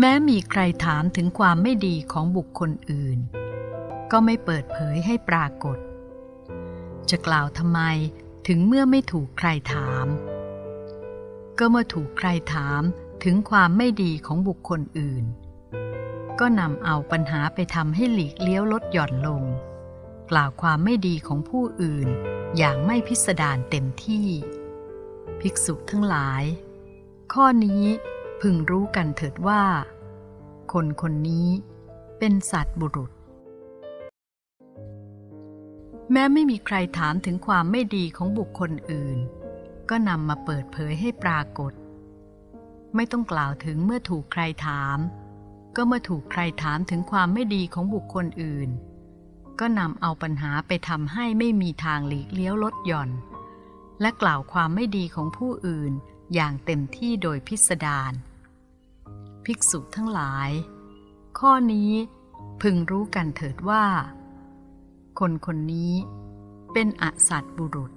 แม้มีใครถามถึงความไม่ดีของบุคคลอื่น ก็ไม่เปิดเผยให้ปรากฏ จะกล่าวทำไมถึงเมื่อไม่ถูกใครถาม ก็เมื่อถูกใครถามถึงความไม่ดีของบุคคลอื่น ก็นำเอาปัญหาไปทำให้หลีกเลี้ยวลดหย่อนลง กล่าวความไม่ดีของผู้อื่นอย่างไม่พิสดารเต็มที่ ภิกษุทั้งหลาย ข้อนี้ พึงรู้กันเถิดว่า คนคนนี้เป็นสัตว์บุรุษ แม้ไม่มีใครถามถึงความไม่ดีของบุคคลอื่น ก็นำมาเปิดเผยให้ปรากฏ ไม่ต้องกล่าวถึงเมื่อถูกใครถาม ก็เมื่อถูกใครถามถึงความไม่ดีของบุคคลอื่น ก็นำเอาปัญหาไปทำให้ไม่มีทางหลีกเลี้ยวลดหย่อน และกล่าวความไม่ดีของผู้อื่นอย่างเต็มที่โดยพิสดาร ภิกษุทั้งหลาย ข้อนี้พึงรู้กันเถิดว่า คนคนนี้เป็นอสัตว์บุรุษ